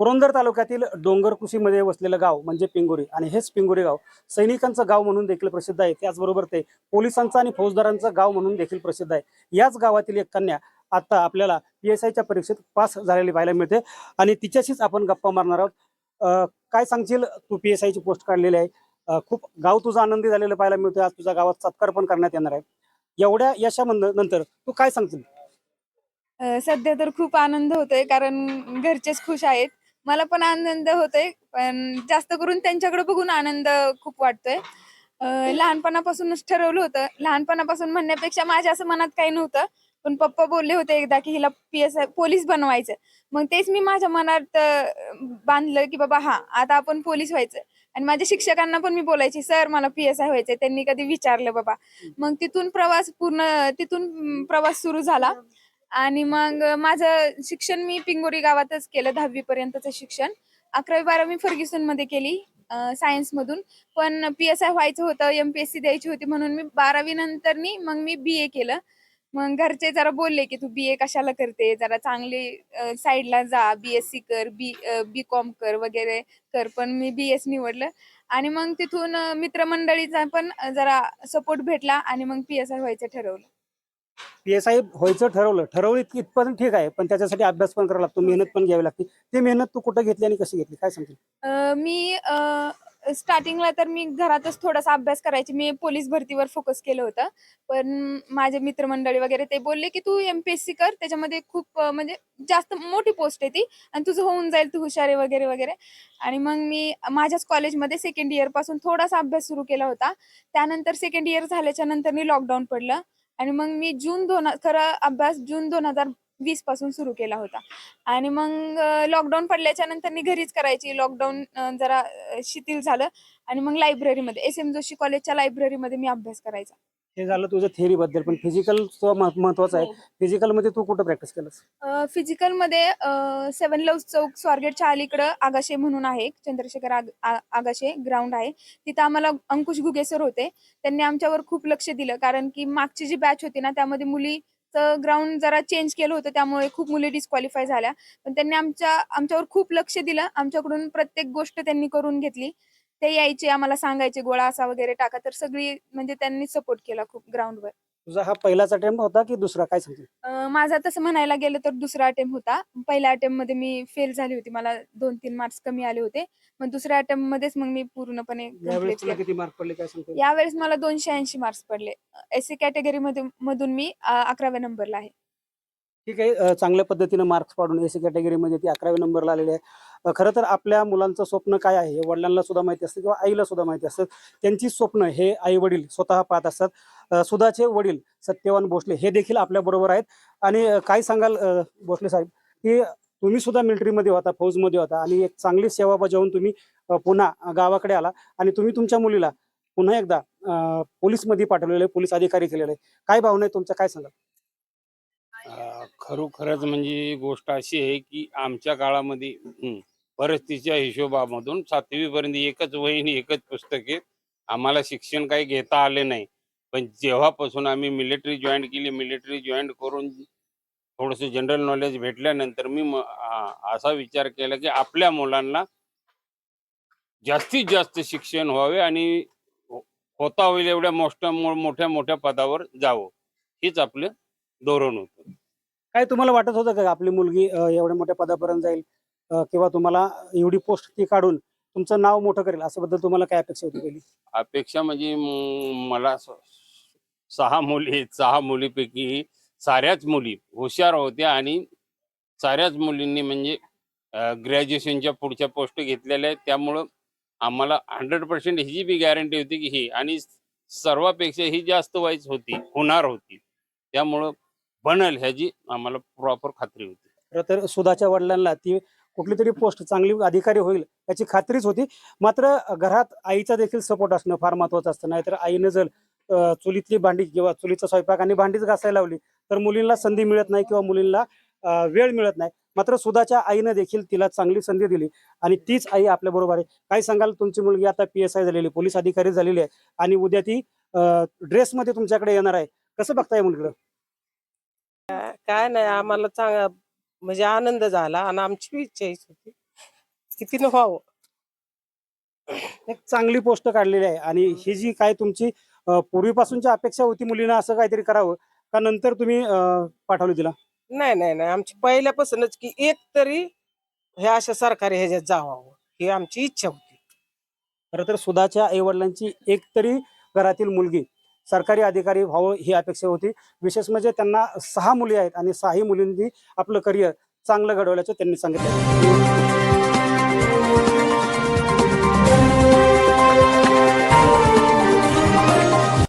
पुरंदर तालुक्यातील डोंगरकुशीमध्ये वसलेलं गाव म्हणजे पिंगोरी. आणि हेच पिंगुरी गाव सैनिकांचं गाव म्हणून देखील प्रसिद्ध आहे. त्याचबरोबर ते पोलिसांचं आणि फौजदारांचं गाव म्हणून देखील प्रसिद्ध आहे. याच गावातील एक कन्या आता आपल्याला पी एस आयच्या परीक्षेत पास झालेली पाहायला मिळते. आणि तिच्याशीच आपण गप्पा मारणार आहोत. काय सांगशील? तू पी एस आयची पोस्ट काढलेली आहे. खूप गाव तुझं आनंदी झालेलं पाहायला मिळतोय. आज तुझ्या गावात सत्कार पण करण्यात येणार आहे. एवढ्या यशानंतर तू काय सांगशील? सध्या तर खूप आनंद होतोय कारण घरचेच खुश आहेत. मला पण आनंद होतोय. पण जास्त करून त्यांच्याकडे बघून आनंद खूप वाटतोय. लहानपणापासूनच ठरवलं होतं. लहानपणापासून म्हणण्यापेक्षा माझ्या असं मनात काही नव्हतं. पण पप्पा बोलले होते एकदा की हिला पी एस आय पोलीस बनवायचं मग तेच मी माझ्या मनात बांधलं की बाबा हा आता आपण पोलीस व्हायचं. आणि माझ्या शिक्षकांना पण मी बोलायची सर मला पी एस आय व्हायचंय. त्यांनी कधी विचारलं बाबा. मग तिथून प्रवास पूर्ण तिथून प्रवास सुरू झाला. आणि मग माझं शिक्षण मी पिंगोरी गावातच केलं दहावी पर्यंतचं शिक्षण. अकरावी बारावी फर्ग्युसनमध्ये केली सायन्स मधून पण पी एस आय व्हायचं होतं एमपीएससी द्यायची होती म्हणून मी बारावी नंतरनी मग मी बी ए केलं. मग घरचे जरा बोलले की तू बी ए कशाला करते? जरा चांगली साईडला जा बी एस सी कर बी बी कॉम कर वगैरे कर. पण मी बी एस निवडलं. आणि मग तिथून मित्रमंडळीचा पण जरा सपोर्ट भेटला आणि मग पी एस आय व्हायचं ठरवलं. पी एस आय व्हायचं ठरवलं ठरवलं इतकी इथपर्यंत ठीक आहे पण त्याच्यासाठी अभ्यास पण करावा लागतो मेहनत पण घ्यावी लागते. ती मेहनत तू कुठं घेतली आणि कशी घेतली? काय सांगते मी स्टार्टिंगला तर मी घरातच थोडासा अभ्यास करायची मी पोलीस भरतीवर फोकस केलं होतं. पण माझे मित्रमंडळी वगैरे ते बोलले की तू एमपीएससी कर त्याच्यामध्ये खूप म्हणजे जास्त मोठी पोस्ट आहे ती आणि तुझं होऊन जाईल तू हुशार आहे वगैरे वगैरे. आणि मग मी माझ्याच कॉलेजमध्ये सेकंड इयरपासून थोडासा अभ्यास सुरू केला होता. त्यानंतर सेकंड इयर झाल्याच्यानंतर मी लॉकडाऊन पडलं. आणि मग मी जून दोन खरं अभ्यास जून दोन हजार वीसपासून सुरू केला होता. आणि मग लॉकडाऊन पडल्याच्या नंतर मी घरीच करायची. लॉकडाऊन जरा शिथिल झालं. आणि मग लायब्ररीमध्ये एस एम जोशी कॉलेजच्या लायब्ररीमध्ये मी अभ्यास करायचा. हे झालं तुझं theory बद्दल पण फिजिकल महत्वाचं आहे. फिजिकलमध्ये तू कुठं प्रॅक्टिस केलंस? फिजिकलमध्ये सेवन लव चौक स्वारगेटच्या अलीकडं आगाशे म्हणून आहे. चंद्रशेखर आग आगाशे ग्राउंड आहे. तिथं आम्हाला अंकुश घुगे सर होते. त्यांनी आमच्यावर खूप लक्ष दिलं. कारण की मागची जी बॅच होती ना त्यामध्ये मुलीचं ग्राउंड जरा चेंज केलं होतं. त्यामुळे खूप मुली डिस्क्वालिफाय झाल्या. पण त्यांनी आमच्या आमच्यावर खूप लक्ष दिलं. आमच्याकडून प्रत्येक गोष्ट त्यांनी करून घेतली. ते यायचे आम्हाला सांगायचे गोळा असा वगैरे टाका. तर सगळी म्हणजे त्यांनी सपोर्ट केला खूप ग्राउंडवर तुझा हा पहिलाच अटेम्प्ट होता की दुसरा? काय अं, माझा तसं म्हणायला गेलं तर दुसरा अटेम्प्ट होता. पहिल्या अटेम्प्टमध्ये मी फेल झाली होती. मला दोन तीन मार्क्स कमी आले होते. मग दुसऱ्या अटेम्प्ट मध्येच मग मी पूर्णपणे यावेळेस complete तुला केलं. किती मार्क पडले काय सांगतो यावेळेस मला दोनशे ऐंशी मार्क्स पडले. एस सी कॅटेगरी मधून मधून मी अं, अकराव्या नंबरला आहे. ठीक आहे चांगल्या पद्धतीनं मार्क्स पाडून एसी कॅटेगरीमध्ये ती अकराव्या नंबरला आलेली आहे. खरं तर आपल्या मुलांचं स्वप्न काय आहे? हे वडिलांना सुद्धा माहिती असतं किंवा आईला सुद्धा माहिती असतं. त्यांची स्वप्न हे आई वडील स्वतः पाहत असतात. सुधाचे वडील सत्यवान भोसले हे देखील आपल्या बरोबर आहेत. आणि काय सांगाल भोसले साहेब? की तुम्ही सुद्धा मिलिटरीमध्ये होता फौजमध्ये होता आणि एक चांगली सेवा बजावून तुम्ही पुन्हा गावाकडे आला आणि तुम्ही तुमच्या मुलीला पुन्हा एकदा पोलीसमध्ये पोलीसमध्ये पाठवलेले पोलीस अधिकारी केलेले आहे. काय भावना आहे? तुमच्या काय सांगाल? खरोखरच म्हणजे गोष्ट अशी आहे की आमच्या काळामध्ये परिस्थितीच्या हिशोबामधून सातवी पर्यंत एकच वहीन एकच पुस्तके आम्हाला शिक्षण काही घेता आले नाही. पण जेव्हापासून आम्ही मिलिटरी जॉईन केली मिलिटरी जॉईन करून थोडंसं जनरल नॉलेज भेटल्यानंतर मी असा विचार केला की आपल्या मुलांना जास्तीत जास्त शिक्षण व्हावे आणि हो, होता होईल एवढ्या मोठ्या मोठ्या मोठ्या पदावर जावं. हीच आपलं धोरण होतं. काय तुम्हाला वाटत होतं का आपली मुलगी एवढ्या मोठ्या पदापर्यंत जाईल किंवा तुम्हाला एवढी पोस्ट ती काढून तुमचं नाव मोठं करेल? असं बद्दल तुम्हाला काय अपेक्षा होती पहिली? अपेक्षा म्हणजे मला सहा मुली सहा मुलीपैकी साऱ्याच मुली हुशार होत्या आणि साऱ्याच मुलींनी म्हणजे ग्रॅज्युएशनच्या पुढच्या पोस्ट घेतलेल्या आहेत. त्यामुळं आम्हाला हंड्रेड पर्सेंट ही बी गॅरंटी होती की ही आणि सर्वापेक्षा ही जास्त वाईज होती होणार होती. त्यामुळं बनल ह्याची आम्हाला प्रॉपर खात्री होती. खरं तर सुधाच्या वडिलांना ती कुठली तरी पोस्ट चांगली अधिकारी होईल याची खात्रीच होती. मात्र घरात आईचा देखील सपोर्ट असणं फार महत्वाचं असतं. नाहीतर आईनं जर चुलीतली भांडी किंवा चुलीचा स्वयंपाक आणि भांडीच घासायला लावली तर मुलींना संधी मिळत नाही किंवा मुलींना वेळ मिळत नाही. मात्र सुधाच्या आईनं देखील तिला चांगली संधी दिली आणि तीच आई आपल्या बरोबर आहे. काय सांगाल तुमची मुलगी? आता पी एस आय झालेली पोलीस अधिकारी झालेली आहे आणि उद्या ती ड्रेसमध्ये तुमच्याकडे येणार आहे. कसं बघताय मुलगीला काय नाही आम्हाला चांगला म्हणजे आनंद झाला आणि आमची इच्छा हीच होती की तिनं व्हावं. एक चांगली पोस्ट काढलेली आहे आणि ही जी काय तुमची अ, पूर्वीपासूनची अपेक्षा होती मुलीनं असं काहीतरी करावं का नंतर तुम्ही अ, पाठवली तिला? नाही नाही नाही. आमची पहिल्यापासूनच की एक तरी ह्या अशा सरकारी ह्याच्यात जावावं ही आमची इच्छा होती. खरं तर सुधाच्या आईवडिलांची एक तरी घरातील मुलगी सरकारी अधिकारी व्हावं ही अपेक्षा होती. विशेष म्हणजे त्यांना सहा मुली आहेत आणि सहाही मुलींनी आपलं करिअर चांगलं घडवल्याचं त्यांनी सांगितलं.